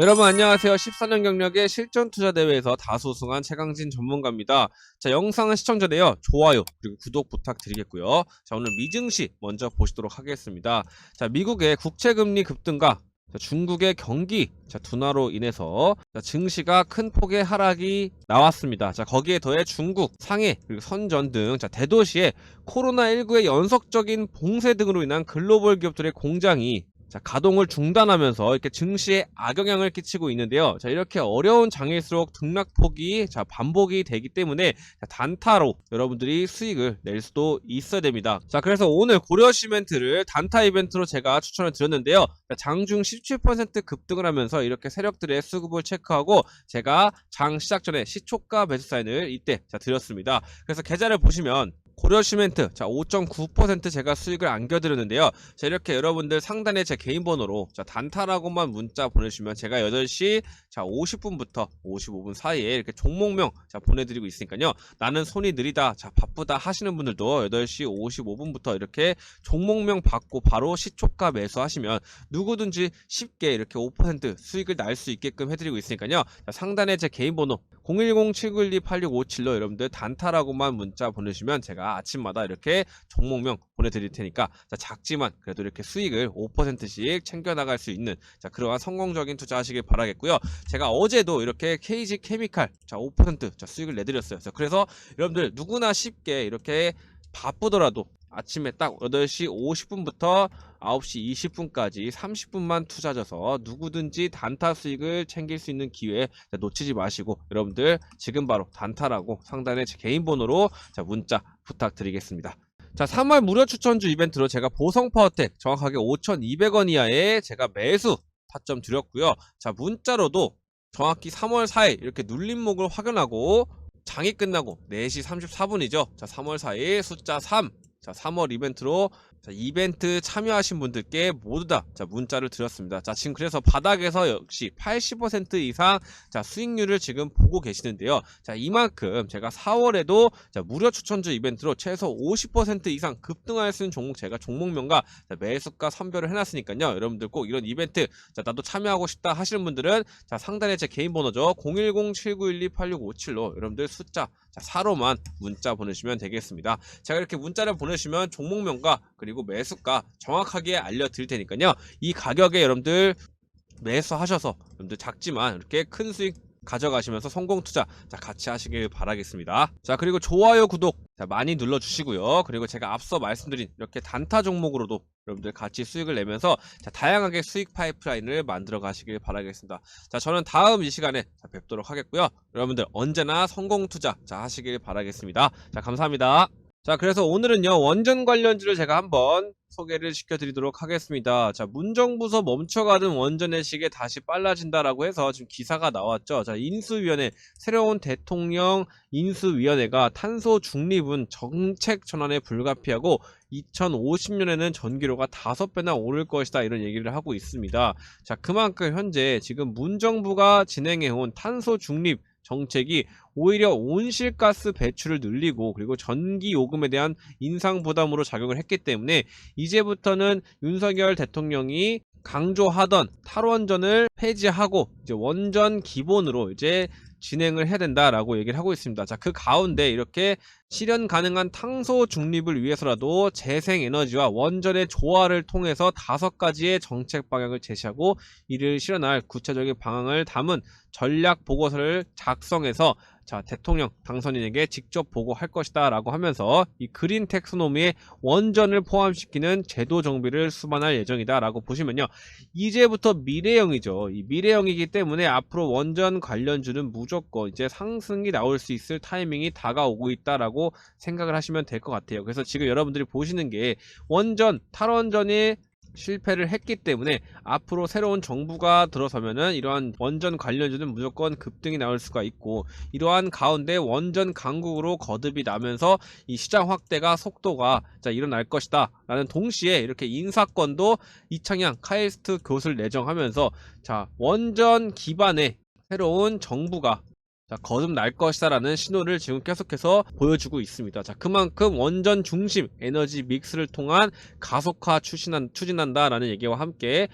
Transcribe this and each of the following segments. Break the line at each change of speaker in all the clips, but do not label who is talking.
여러분 안녕하세요. 14년 경력의 실전 투자 대회에서 다수 우승한 최강진 전문가입니다. 자, 영상은 시청 전에요. 좋아요 그리고 구독 부탁드리겠고요. 자, 오늘 미증시 먼저 보시도록 하겠습니다. 자, 미국의 국채 금리 급등과 자, 중국의 경기 자, 둔화로 인해서 자, 증시가 큰 폭의 하락이 나왔습니다. 자, 거기에 더해 중국, 상해, 그리고 선전 등 자, 대도시에 코로나19의 연속적인 봉쇄 등으로 인한 글로벌 기업들의 공장이 자, 가동을 중단하면서 이렇게 증시에 악영향을 끼치고 있는데요. 자, 이렇게 어려운 장일수록 등락폭이 자, 반복이 되기 때문에 자, 단타로 여러분들이 수익을 낼 수도 있어야 됩니다. 자, 그래서 오늘 고려 시멘트를 단타 이벤트로 제가 추천을 드렸는데요. 자, 장중 17% 급등을 하면서 이렇게 세력들의 수급을 체크하고 제가 장 시작 전에 시초가 매수 사인을 이때 자, 드렸습니다. 그래서 계좌를 보시면 고려 시멘트 자 5.9% 제가 수익을 안겨드렸는데요. 자 이렇게 여러분들 상단에 제 개인 번호로 자 단타라고만 문자 보내주시면 제가 8시 자 50분부터 55분 사이에 이렇게 종목명 자 보내드리고 있으니까요. 나는 손이 느리다 자 바쁘다 하시는 분들도 8시 55분부터 이렇게 종목명 받고 바로 시초가 매수하시면 누구든지 쉽게 이렇게 5% 수익을 날 수 있게끔 해드리고 있으니까요. 자, 상단에 제 개인 번호 010-7912-8657로 여러분들 단타라고만 문자 보내주시면 제가 아침마다 이렇게 종목명 보내드릴 테니까 자, 작지만 그래도 이렇게 수익을 5%씩 챙겨나갈 수 있는 자, 그러한 성공적인 투자하시길 바라겠고요. 제가 어제도 이렇게 KG 케미칼 자, 5% 자, 수익을 내드렸어요. 그래서 여러분들 누구나 쉽게 이렇게 바쁘더라도 아침에 딱 8시 50분부터 9시 20분까지 30분만 투자져서 누구든지 단타 수익을 챙길 수 있는 기회 자, 놓치지 마시고 여러분들 지금 바로 단타라고 상단에 제 개인 번호로 자, 문자 부탁드리겠습니다. 자, 3월 무료 추천주 이벤트로 제가 보성 파워텍 정확하게 5,200원 이하에 제가 매수 타점 드렸고요. 자, 문자로도 정확히 3월 4일 이렇게 눌림목을 확인하고 장이 끝나고 4시 34분이죠. 자, 3월 4일 숫자 3. 자, 3월 이벤트로 자, 이벤트 참여하신 분들께 모두 다 자, 문자를 드렸습니다. 자, 지금 그래서 바닥에서 역시 80% 이상 자, 수익률을 지금 보고 계시는데요. 자, 이만큼 제가 4월에도 자, 무료 추천주 이벤트로 최소 50% 이상 급등할 수 있는 종목 제가 종목명과 자, 매수가 선별을 해놨으니까요. 여러분들 꼭 이런 이벤트 자, 나도 참여하고 싶다 하시는 분들은 자, 상단에 제 개인 번호죠. 010-7912-8657로 여러분들 숫자 자, 4로만 문자 보내주시면 되겠습니다. 제가 이렇게 문자를 보내주시면 종목명과 그리고 매수가 정확하게 알려드릴 테니까요. 이 가격에 여러분들 매수하셔서 여러분들 작지만 이렇게 큰 수익 가져가시면서 성공 투자 자 같이 하시길 바라겠습니다. 자 그리고 좋아요 구독 자 많이 눌러주시고요. 그리고 제가 앞서 말씀드린 이렇게 단타 종목으로도 여러분들 같이 수익을 내면서 자 다양하게 수익 파이프라인을 만들어 가시길 바라겠습니다. 자 저는 다음 이 시간에 자, 뵙도록 하겠고요. 여러분들 언제나 성공 투자 자 하시길 바라겠습니다. 자 감사합니다. 자, 그래서 오늘은요, 원전 관련주를 제가 한번 소개를 시켜드리도록 하겠습니다. 자, 문정부서 멈춰가던 원전의 시계 다시 빨라진다라고 해서 지금 기사가 나왔죠. 자, 인수위원회, 새로운 대통령 인수위원회가 탄소 중립은 정책 전환에 불가피하고 2050년에는 전기료가 5배나 오를 것이다 이런 얘기를 하고 있습니다. 자, 그만큼 현재 지금 문정부가 진행해온 탄소 중립 정책이 오히려 온실가스 배출을 늘리고 그리고 전기 요금에 대한 인상 부담으로 작용을 했기 때문에 이제부터는 윤석열 대통령이 강조하던 탈원전을 폐지하고 이제 원전 기본으로 이제 진행을 해야 된다라고 얘기를 하고 있습니다. 자, 그 가운데 이렇게 실현 가능한 탄소 중립을 위해서라도 재생 에너지와 원전의 조화를 통해서 다섯 가지의 정책 방향을 제시하고 이를 실현할 구체적인 방향을 담은 전략 보고서를 작성해서 자, 대통령 당선인에게 직접 보고할 것이다 라고 하면서 이 그린 텍스노미에 원전을 포함시키는 제도 정비를 수반할 예정이다 라고 보시면요. 이제부터 미래형이죠. 이 미래형이기 때문에 앞으로 원전 관련주는 무조건 이제 상승이 나올 수 있을 타이밍이 다가오고 있다 라고 생각을 하시면 될 것 같아요. 그래서 지금 여러분들이 보시는 게 원전, 탈원전이 실패를 했기 때문에 앞으로 새로운 정부가 들어서면은 이러한 원전 관련주는 무조건 급등이 나올 수가 있고 이러한 가운데 원전 강국으로 거듭이 나면서 이 시장 확대가 속도가 자 일어날 것이다. 라는 동시에 이렇게 인사권도 이창양 카이스트 교수를 내정하면서 자 원전 기반의 새로운 정부가 자, 거듭 날 것이다라는 신호를 지금 계속해서 보여주고 있습니다. 자, 그만큼 원전 중심 에너지 믹스를 통한 가속화 추진한, 추진한다라는 얘기와 함께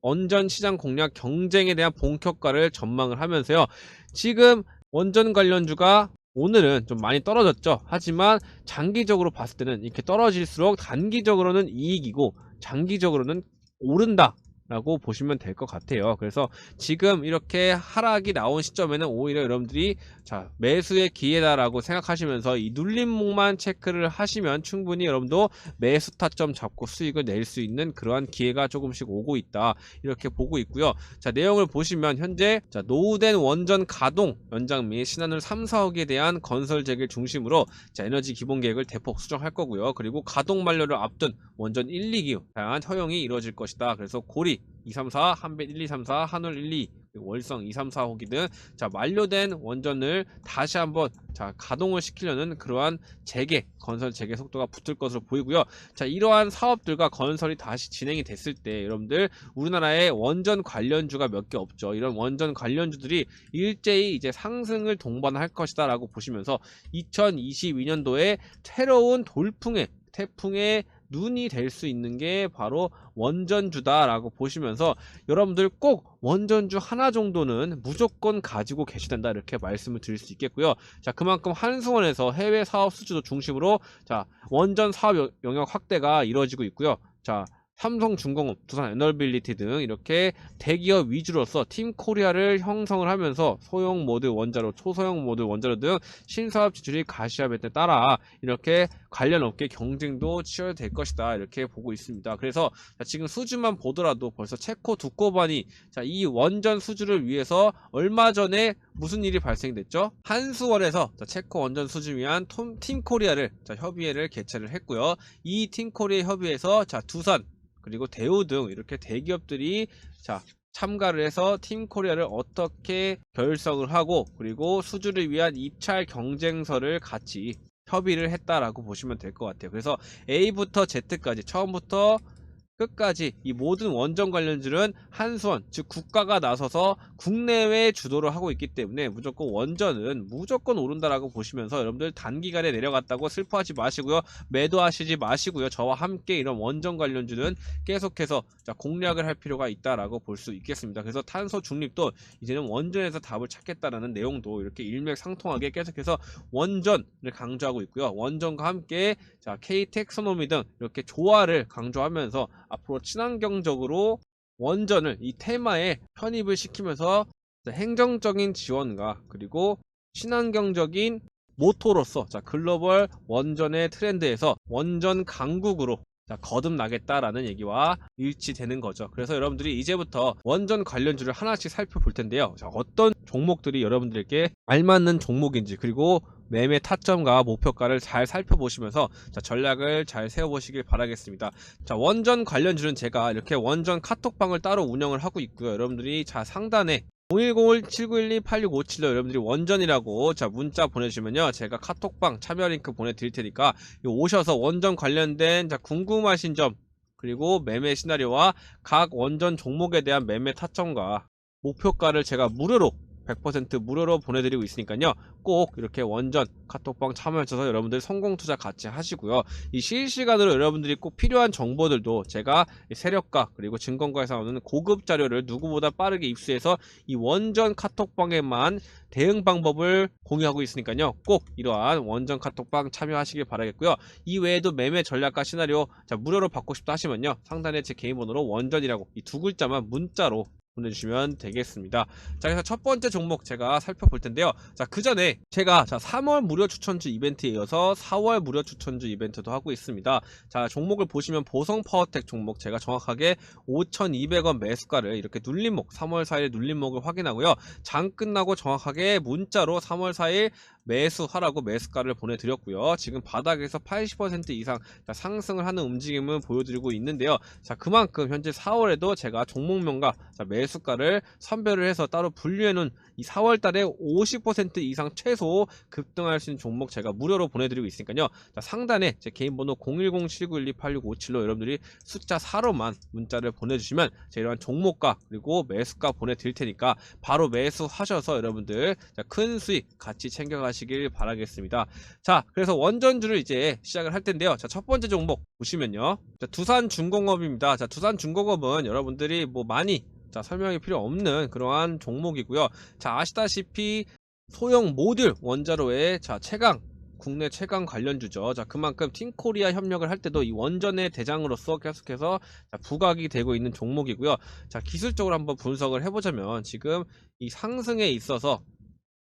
원전 시장 공략 경쟁에 대한 본격화를 전망을 하면서요. 지금 원전 관련주가 오늘은 좀 많이 떨어졌죠. 하지만 장기적으로 봤을 때는 이렇게 떨어질수록 단기적으로는 이익이고 장기적으로는 오른다. 라고 보시면 될 것 같아요. 그래서 지금 이렇게 하락이 나온 시점에는 오히려 여러분들이 자 매수의 기회다라고 생각하시면서 이 눌림목만 체크를 하시면 충분히 여러분도 매수 타점 잡고 수익을 낼 수 있는 그러한 기회가 조금씩 오고 있다 이렇게 보고 있고요. 자 내용을 보시면 현재 자 노후된 원전 가동 연장 및 신한울 3, 4억에 대한 건설 재개를 중심으로 자 에너지 기본 계획을 대폭 수정할 거고요. 그리고 가동 만료를 앞둔 원전 1, 2기 다양한 허용이 이루어질 것이다. 그래서 고리 2, 3, 4, 한빛 1, 2, 3, 4, 한울 1, 2, 그리고 월성 2, 3, 4 호기 등 자 만료된 원전을 다시 한번 자 가동을 시키려는 그러한 재개 건설 재개 속도가 붙을 것으로 보이고요. 자 이러한 사업들과 건설이 다시 진행이 됐을 때 여러분들 우리나라에 원전 관련주가 몇 개 없죠. 이런 원전 관련주들이 일제히 이제 상승을 동반할 것이다라고 보시면서 2022년도에 새로운 돌풍의 태풍의 눈이 될 수 있는 게 바로 원전주다라고 보시면서 여러분들 꼭 원전주 하나 정도는 무조건 가지고 계셔야 된다 이렇게 말씀을 드릴 수 있겠고요. 자 그만큼 한수원에서 해외 사업 수주도 중심으로 자 원전 사업 여- 영역 확대가 이루어지고 있고요. 자 삼성중공업, 두산 에너빌리티 등 이렇게 대기업 위주로서 팀 코리아를 형성을 하면서 소형 모드 원자로, 초소형 모드 원자로 등 신사업 지출이 가시화에 따라 이렇게 관련 업계 경쟁도 치열될 것이다 이렇게 보고 있습니다. 그래서 자, 지금 수주만 보더라도 벌써 체코 두꺼반이 자, 이 원전 수주를 위해서 얼마 전에 무슨 일이 발생됐죠? 한수원에서 자, 체코 원전 수주 위한 톰- 팀 코리아를 자, 협의회를 개최를 했고요. 이 팀 코리아 협의회에서 자, 두산 그리고 대우 등 이렇게 대기업들이 자 참가를 해서 팀 코리아를 어떻게 결성을 하고 그리고 수주를 위한 입찰 경쟁서를 같이 협의를 했다라고 보시면 될 것 같아요. 그래서 A부터 Z까지 처음부터 끝까지 이 모든 원전 관련주는 한수원 즉 국가가 나서서 국내외 주도를 하고 있기 때문에 무조건 원전은 무조건 오른다라고 보시면서 여러분들 단기간에 내려갔다고 슬퍼하지 마시고요. 매도하시지 마시고요. 저와 함께 이런 원전 관련주는 계속해서 자, 공략을 할 필요가 있다라고 볼 수 있겠습니다. 그래서 탄소 중립도 이제는 원전에서 답을 찾겠다라는 내용도 이렇게 일맥상통하게 계속해서 원전을 강조하고 있고요. 원전과 함께 자 K 텍소노미 등 이렇게 조화를 강조하면서 앞으로 친환경적으로 원전을 이 테마에 편입을 시키면서 자, 행정적인 지원과 그리고 친환경적인 모토로서 자 글로벌 원전의 트렌드에서 원전 강국으로 자, 거듭나겠다라는 얘기와 일치되는 거죠. 그래서 여러분들이 이제부터 원전 관련주를 하나씩 살펴볼 텐데요. 자, 어떤 종목들이 여러분들에게 알맞는 종목인지 그리고 매매 타점과 목표가를 잘 살펴보시면서 자, 전략을 잘 세워보시길 바라겠습니다. 자, 원전 관련주는 제가 이렇게 원전 카톡방을 따로 운영을 하고 있고요. 여러분들이 자, 상단에 010-7912-8657로 여러분들이 원전이라고 자 문자 보내주시면요. 제가 카톡방 참여 링크 보내드릴 테니까 요 오셔서 원전 관련된 자 궁금하신 점 그리고 매매 시나리오와 각 원전 종목에 대한 매매 타점과 목표가를 제가 무료로 100% 무료로 보내드리고 있으니까요. 꼭 이렇게 원전 카톡방 참여하셔서 여러분들 성공 투자 같이 하시고요. 이 실시간으로 여러분들이 꼭 필요한 정보들도 제가 이 세력가 그리고 증권가에서 나오는 고급 자료를 누구보다 빠르게 입수해서 이 원전 카톡방에만 대응 방법을 공유하고 있으니까요. 꼭 이러한 원전 카톡방 참여하시길 바라겠고요. 이 외에도 매매 전략과 시나리오 자 무료로 받고 싶다 하시면요. 상단에 제 개인 번호로 원전이라고 이 두 글자만 문자로 보내주시면 되겠습니다. 자, 그래서 첫 번째 종목 제가 살펴볼 텐데요. 자, 그 전에 제가 자, 3월 무료 추천주 이벤트에 이어서 4월 무료 추천주 이벤트도 하고 있습니다. 자, 종목을 보시면 보성 파워텍 종목 제가 정확하게 5,200원 매수가를 이렇게 눌림목 3월 4일 눌림목을 확인하고요. 장 끝나고 정확하게 문자로 3월 4일 매수하라고 매수가를 보내드렸고요. 지금 바닥에서 80% 이상 자, 상승을 하는 움직임을 보여드리고 있는데요. 자, 그만큼 현재 4월에도 제가 종목명과 자, 매수가를 선별을 해서 따로 분류해 놓은 이 4월 달에 50% 이상 최소 급등할 수 있는 종목 제가 무료로 보내드리고 있으니까요. 자, 상단에 제 개인 번호 010-7912-8657로 여러분들이 숫자 4로만 문자를 보내주시면 제가 이러한 종목가 그리고 매수가 보내드릴 테니까 바로 매수하셔서 여러분들 자, 큰 수익 같이 챙겨가시 길 바라겠습니다. 자, 그래서 원전주를 이제 시작을 할 텐데요. 자, 첫 번째 종목 보시면요. 자, 두산 중공업입니다. 자, 두산 중공업은 여러분들이 뭐 많이 자, 설명이 필요 없는 그러한 종목이고요. 자, 아시다시피 소형 모듈 원자로의 자, 최강 국내 최강 관련주죠. 자, 그만큼 팀코리아 협력을 할 때도 이 원전의 대장으로서 계속해서 자, 부각이 되고 있는 종목이고요. 자, 기술적으로 한번 분석을 해보자면 지금 이 상승에 있어서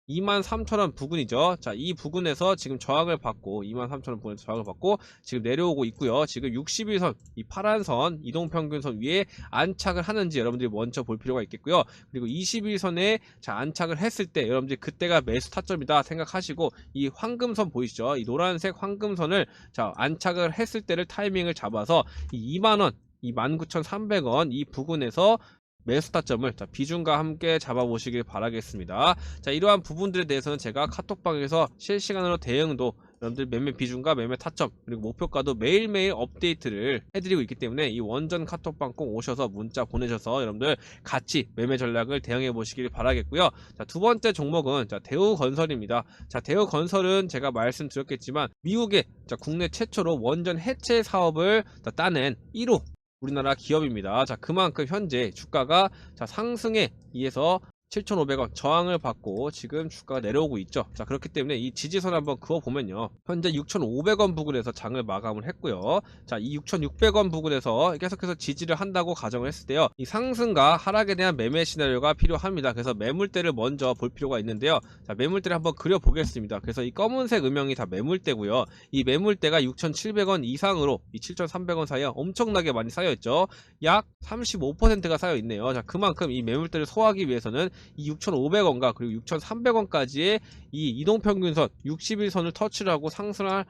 23,000원 부근이죠. 자, 이 부근에서 지금 저항을 받고 23,000원 부근에서 저항을 받고 지금 내려오고 있고요. 지금 61선 이 파란 선 이동평균선 위에 안착을 하는지 여러분들이 먼저 볼 필요가 있겠고요. 그리고 21선에 자 안착을 했을 때 여러분들이 그때가 매수 타점이다 생각하시고 이 황금선 보이시죠? 이 노란색 황금선을 자 안착을 했을 때를 타이밍을 잡아서 이 2만 원, 이 19,300원 이 부근에서 매수 타점을 자, 비중과 함께 잡아보시길 바라겠습니다. 자, 이러한 부분들에 대해서는 제가 카톡방에서 실시간으로 대응도 여러분들 매매 비중과 매매 타점 그리고 목표가도 매일매일 업데이트를 해드리고 있기 때문에 이 원전 카톡방 꼭 오셔서 문자 보내셔서 여러분들 같이 매매 전략을 대응해 보시길 바라겠고요. 자, 두 번째 종목은 자, 대우건설입니다. 자, 대우건설은 제가 말씀드렸겠지만 미국의 자, 국내 최초로 원전 해체 사업을 자, 따낸 1호 우리나라 기업입니다. 자, 그만큼 현재 주가가 자, 상승에 의해서 7,500원 저항을 받고 지금 주가가 내려오고 있죠. 자, 그렇기 때문에 이 지지선 한번 그어 보면요. 현재 6,500원 부근에서 장을 마감을 했고요. 자, 이 6,600원 부근에서 계속해서 지지를 한다고 가정을 했을 때요. 이 상승과 하락에 대한 매매 시나리오가 필요합니다. 그래서 매물대를 먼저 볼 필요가 있는데요. 자, 매물대를 한번 그려 보겠습니다. 그래서 이 검은색 음영이 다 매물대고요. 이 매물대가 6,700원 이상으로 이 7,300원 사이에 엄청나게 많이 쌓여 있죠. 약 35%가 쌓여 있네요. 자, 그만큼 이 매물대를 소화하기 위해서는 이 6,500원과 그리고 6,300원까지의 이 이동평균선 60일선을 터치를 하고 상승할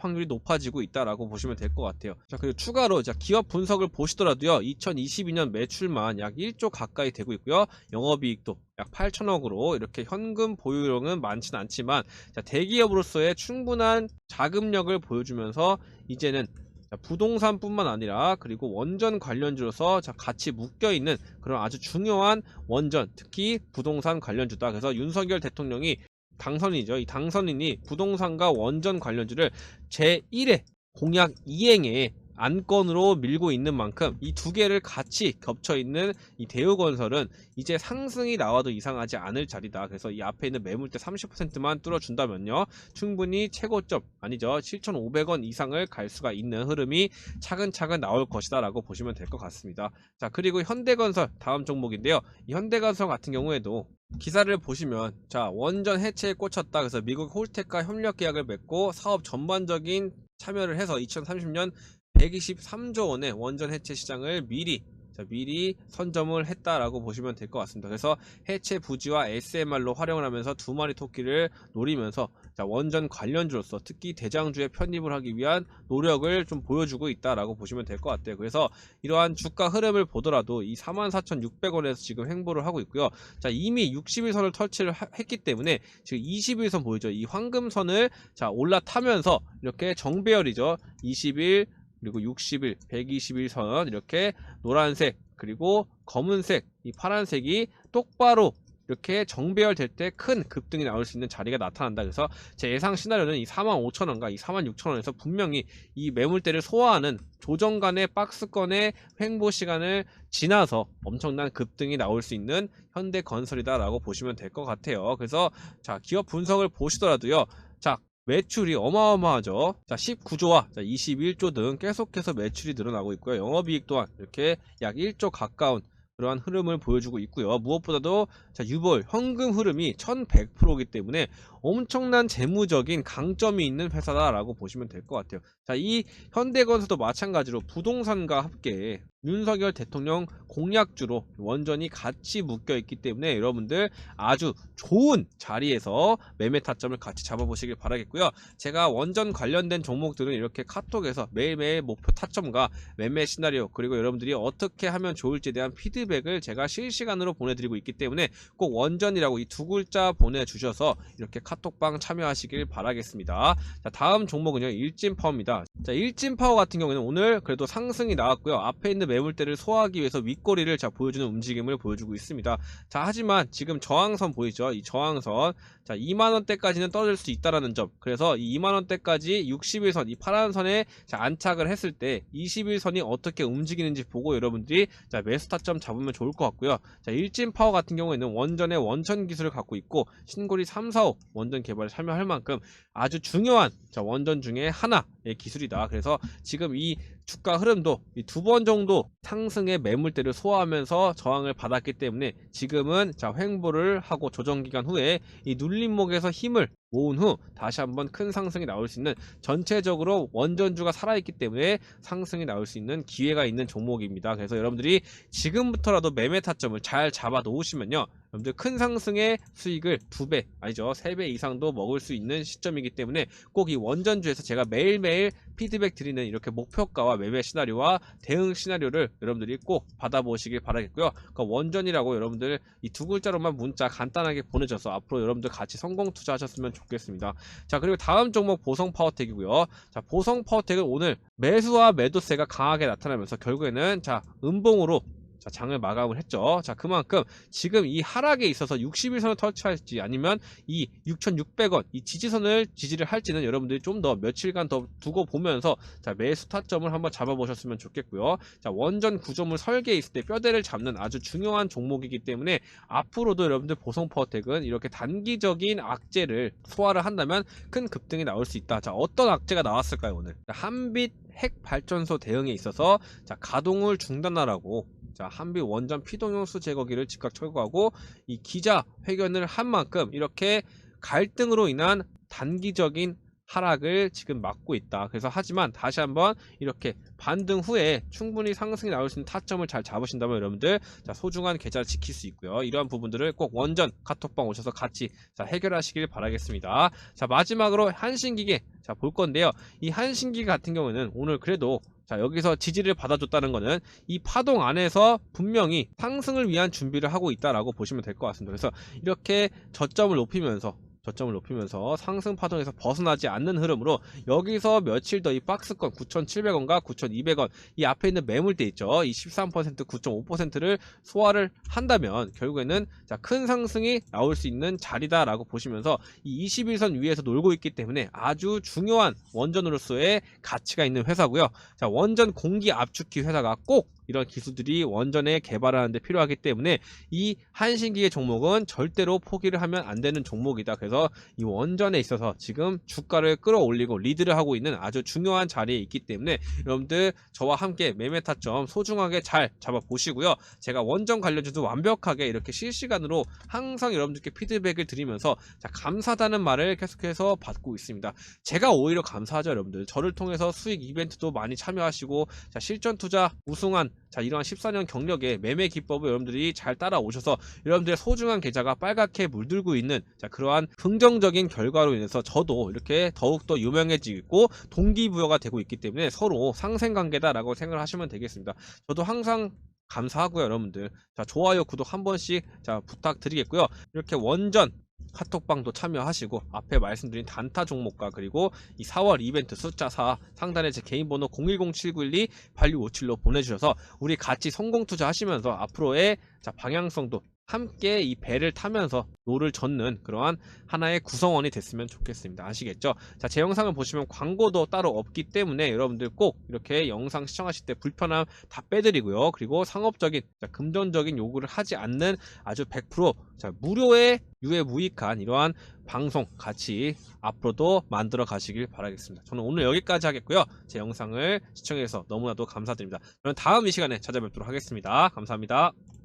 확률이 높아지고 있다라고 보시면 될 것 같아요. 자, 그리고 추가로 자, 기업 분석을 보시더라도요. 2022년 매출만 약 1조 가까이 되고 있고요. 영업이익도 약 8천억으로 이렇게 현금 보유량은 많지는 않지만 자, 대기업으로서의 충분한 자금력을 보여주면서 이제는 자, 부동산뿐만 아니라 그리고 원전 관련주로서 자, 같이 묶여 있는 그런 아주 중요한 원전 특히 부동산 관련주다. 그래서 윤석열 대통령이 당선이죠. 이 당선인이 부동산과 원전 관련주를 제1회 공약 이행에 안건으로 밀고 있는 만큼 이 두 개를 같이 겹쳐 있는 이 대우건설은 이제 상승이 나와도 이상하지 않을 자리다. 그래서 이 앞에 있는 매물대 30%만 뚫어준다면요. 충분히 최고점 아니죠. 7,500원 이상을 갈 수가 있는 흐름이 차근차근 나올 것이다 라고 보시면 될 것 같습니다. 자 그리고 현대건설 다음 종목인데요. 이 현대건설 같은 경우에도 기사를 보시면 자 원전 해체에 꽂혔다. 그래서 미국 홀텍과 협력 계약을 맺고 사업 전반적인 참여를 해서 2030년 123조 원의 원전 해체 시장을 미리 자, 미리 선점을 했다라고 보시면 될 것 같습니다. 그래서 해체 부지와 SMR로 활용을 하면서 두 마리 토끼를 노리면서 자, 원전 관련주로서 특히 대장주에 편입을 하기 위한 노력을 좀 보여주고 있다라고 보시면 될 것 같아요. 그래서 이러한 주가 흐름을 보더라도 이 44,600원에서 지금 행보를 하고 있고요. 자, 이미 60일선을 터치를 하- 했기 때문에 지금 21선 보이죠? 이 황금선을 자, 올라타면서 이렇게 정배열이죠. 20일 그리고 60일, 120일 선 이렇게 노란색 그리고 검은색, 이 파란색이 똑바로 이렇게 정배열될 때 큰 급등이 나올 수 있는 자리가 나타난다. 그래서 제 예상 시나리오는 이 45,000원과 이 46,000원에서 분명히 이 매물대를 소화하는 조정간의 박스권의 횡보 시간을 지나서 엄청난 급등이 나올 수 있는 현대건설이다라고 보시면 될 것 같아요. 그래서 자 기업 분석을 보시더라도요. 자 매출이 어마어마하죠. 자, 19조와 21조 등 계속해서 매출이 늘어나고 있고요. 영업이익 또한 이렇게 약 1조 가까운 그러한 흐름을 보여주고 있고요. 무엇보다도 자, 유볼 현금 흐름이 1100%이기 때문에 엄청난 재무적인 강점이 있는 회사다라고 보시면 될 것 같아요. 자, 이 현대건설도 마찬가지로 부동산과 함께 윤석열 대통령 공약주로 원전이 같이 묶여 있기 때문에 여러분들 아주 좋은 자리에서 매매 타점을 같이 잡아보시길 바라겠고요. 제가 원전 관련된 종목들은 이렇게 카톡에서 매일매일 목표 타점과 매매 시나리오 그리고 여러분들이 어떻게 하면 좋을지에 대한 피드백을 제가 실시간으로 보내드리고 있기 때문에 꼭 원전이라고 이 두 글자 보내주셔서 이렇게 카톡방 참여하시길 바라겠습니다. 자 다음 종목은요 일진파워입니다. 자 일진 파워 같은 경우에는 오늘 그래도 상승이 나왔고요. 앞에 있는 매물대를 소화하기 위해서 윗꼬리를 자 보여주는 움직임을 보여주고 있습니다. 자 하지만 지금 저항선 보이죠? 이 저항선 자 2만 원대까지는 떨어질 수 있다라는 점 그래서 이 2만 원대까지 61선 이 파란 선에 자, 안착을 했을 때 21선이 어떻게 움직이는지 보고 여러분들이 자 매수 타점 잡으면 좋을 것 같고요 자 일진 파워 같은 경우에는 원전의 원천 기술을 갖고 있고 신고리 3, 4, 5 원전 개발에 참여할 만큼 아주 중요한 자 원전 중에 하나의 기술 이다. 그래서 지금 이 주가 흐름도 두 번 정도 상승의 매물대를 소화하면서 저항을 받았기 때문에 지금은 자 횡보를 하고 조정 기간 후에 이 눌림목에서 힘을 모은 후 다시 한번 큰 상승이 나올 수 있는 전체적으로 원전주가 살아있기 때문에 상승이 나올 수 있는 기회가 있는 종목입니다. 그래서 여러분들이 지금부터라도 매매 타점을 잘 잡아 놓으시면요. 여러분들 큰 상승의 수익을 두 배 아니죠 세 배 이상도 먹을 수 있는 시점이기 때문에 꼭 이 원전주에서 제가 매일매일 피드백 드리는 이렇게 목표가와 매매 시나리오와 대응 시나리오를 여러분들이 꼭 받아보시길 바라겠고요. 그러니까 원전이라고 여러분들 이 두 글자로만 문자 간단하게 보내줘서 앞으로 여러분들 같이 성공 투자하셨으면 좋겠습니다. 자 그리고 다음 종목 보성 파워텍이고요. 자 보성 파워텍은 오늘 매수와 매도세가 강하게 나타나면서 결국에는 자 음봉으로 자, 장을 마감을 했죠. 자, 그만큼 지금 이 하락에 있어서 61선을 터치할지 아니면 이 6,600원 이 지지선을 지지를 할지는 여러분들이 좀 더 며칠간 더 두고 보면서 자, 매수 타점을 한번 잡아보셨으면 좋겠고요. 자, 원전 구조물 설계에 있을 때 뼈대를 잡는 아주 중요한 종목이기 때문에 앞으로도 여러분들 보성 파워텍은 이렇게 단기적인 악재를 소화를 한다면 큰 급등이 나올 수 있다. 자, 어떤 악재가 나왔을까요, 오늘? 자, 한빛 핵 발전소 대응에 있어서 자, 가동을 중단하라고 자, 한빛 원전 피동용수 제거기를 즉각 철거하고 이 기자 회견을 한 만큼 이렇게 갈등으로 인한 단기적인 하락을 지금 막고 있다. 그래서 하지만 다시 한번 이렇게 반등 후에 충분히 상승이 나올 수 있는 타점을 잘 잡으신다면 여러분들 자, 소중한 계좌를 지킬 수 있고요. 이러한 부분들을 꼭 원전 카톡방 오셔서 같이 자, 해결하시길 바라겠습니다. 자 마지막으로 한신기계 자 볼 건데요. 이 한신기계 같은 경우는 오늘 그래도 자 여기서 지지를 받아줬다는 거는 이 파동 안에서 분명히 상승을 위한 준비를 하고 있다라고 보시면 될 것 같습니다. 그래서 이렇게 저점을 높이면서 저점을 높이면서 상승 파동에서 벗어나지 않는 흐름으로 여기서 며칠 더 이 박스권 9,700원과 9,200원 이 앞에 있는 매물대 있죠. 이 13% 9.5%를 소화를 한다면 결국에는 자, 큰 상승이 나올 수 있는 자리다라고 보시면서 이 21선 위에서 놀고 있기 때문에 아주 중요한 원전으로서의 가치가 있는 회사고요. 자, 원전 공기 압축기 회사가 꼭 이런 기술들이 원전에 개발하는 데 필요하기 때문에 이 한신기계 종목은 절대로 포기를 하면 안 되는 종목이다. 그래서 이 원전에 있어서 지금 주가를 끌어올리고 리드를 하고 있는 아주 중요한 자리에 있기 때문에 여러분들 저와 함께 매매 타점 소중하게 잘 잡아 보시고요. 제가 원전 관련주도 완벽하게 이렇게 실시간으로 항상 여러분들께 피드백을 드리면서 자, 감사하다는 말을 계속해서 받고 있습니다. 제가 오히려 감사하죠, 여러분들. 저를 통해서 수익 이벤트도 많이 참여하시고 자, 실전 투자 우승한 자 이러한 14년 경력의 매매 기법을 여러분들이 잘 따라오셔서 여러분들의 소중한 계좌가 빨갛게 물들고 있는 자 그러한 긍정적인 결과로 인해서 저도 이렇게 더욱더 유명해지고 동기부여가 되고 있기 때문에 서로 상생관계다라고 생각을 하시면 되겠습니다. 저도 항상 감사하고요 여러분들 자 좋아요 구독 한 번씩 자 부탁드리겠고요 이렇게 원전 카톡방도 참여하시고 앞에 말씀드린 단타 종목과 그리고 이 4월 이벤트 숫자 4 상단에 제 개인 번호 010792-8657로 보내주셔서 우리 같이 성공 투자하시면서 앞으로의 자 방향성도 함께 이 배를 타면서 노를 젓는 그러한 하나의 구성원이 됐으면 좋겠습니다. 아시겠죠? 자, 제 영상을 보시면 광고도 따로 없기 때문에 여러분들 꼭 이렇게 영상 시청하실 때 불편함 다 빼드리고요. 그리고 상업적인, 자, 금전적인 요구를 하지 않는 아주 100% 자, 무료의 유해무익한 이러한 방송 같이 앞으로도 만들어 가시길 바라겠습니다. 저는 오늘 여기까지 하겠고요. 제 영상을 시청해주셔서 너무나도 감사드립니다. 저는 다음 이 시간에 찾아뵙도록 하겠습니다. 감사합니다.